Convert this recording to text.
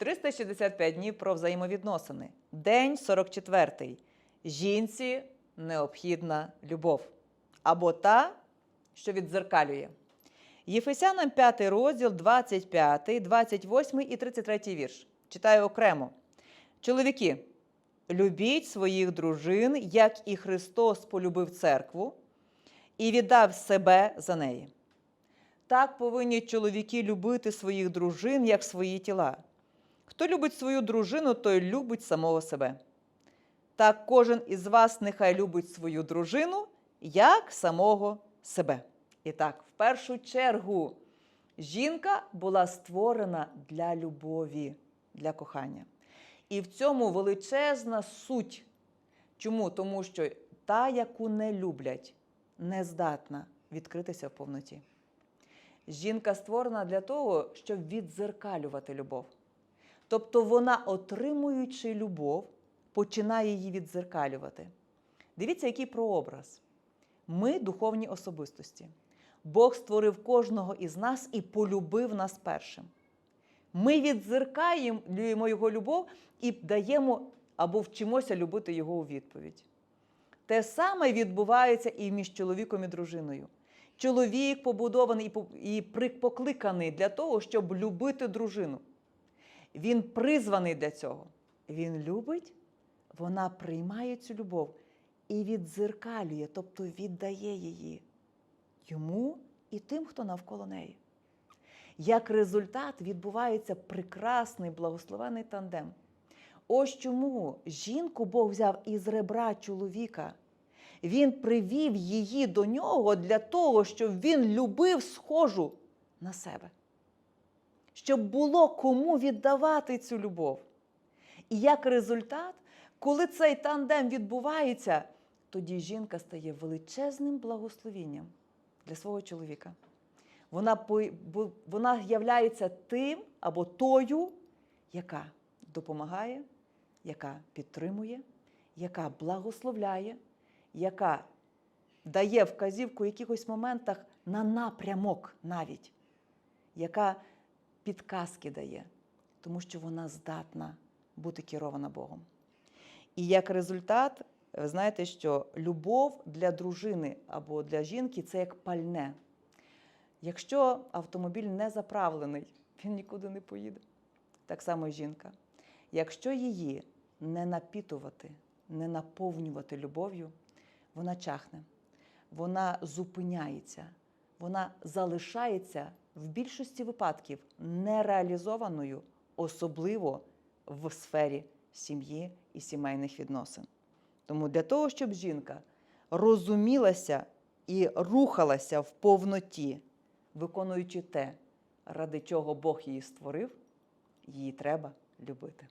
365 днів про взаємовідносини. День 44. Жінці необхідна любов. Або та, що віддзеркалює. Єфесянам 5 розділ, 25, 28 і 33 вірш. Читаю окремо. Чоловіки, любіть своїх дружин, як і Христос полюбив церкву і віддав себе за неї. Так повинні чоловіки любити своїх дружин, як свої тіла. Хто любить свою дружину, той любить самого себе. Так кожен із вас нехай любить свою дружину, як самого себе. І так, в першу чергу, жінка була створена для любові, для кохання. І в цьому величезна суть. Чому? Тому що та, яку не люблять, не здатна відкритися в повноті. Жінка створена для того, щоб віддзеркалювати любов. Тобто вона, отримуючи любов, починає її віддзеркалювати. Дивіться, який прообраз. Ми духовні особистості. Бог створив кожного із нас і полюбив нас першим. Ми віддзеркалюємо його любов і даємо або вчимося любити його у відповідь. Те саме відбувається і між чоловіком і дружиною. Чоловік побудований і покликаний для того, щоб любити дружину. Він призваний для цього. Він любить, вона приймає цю любов і віддзеркалює, тобто віддає її йому і тим, хто навколо неї. Як результат відбувається прекрасний благословений тандем. Ось чому жінку Бог взяв із ребра чоловіка. Він привів її до нього для того, щоб він любив схожу на себе. Щоб було кому віддавати цю любов. І як результат, коли цей тандем відбувається, тоді жінка стає величезним благословінням для свого чоловіка. Вона, вона являється тим або тою, яка допомагає, яка підтримує, яка благословляє, яка дає вказівку в якихось моментах на напрямок навіть, яка підказки дає, тому що вона здатна бути керована Богом. І як результат, ви знаєте, що любов для дружини або для жінки це як пальне. Якщо автомобіль не заправлений, він нікуди не поїде. Так само і жінка. Якщо її не напітувати, не наповнювати любов'ю, вона чахне, вона зупиняється, вона залишається в більшості випадків нереалізованою, особливо в сфері сім'ї і сімейних відносин. Тому для того, щоб жінка розумілася і рухалася в повноті, виконуючи те, ради чого Бог її створив, її треба любити.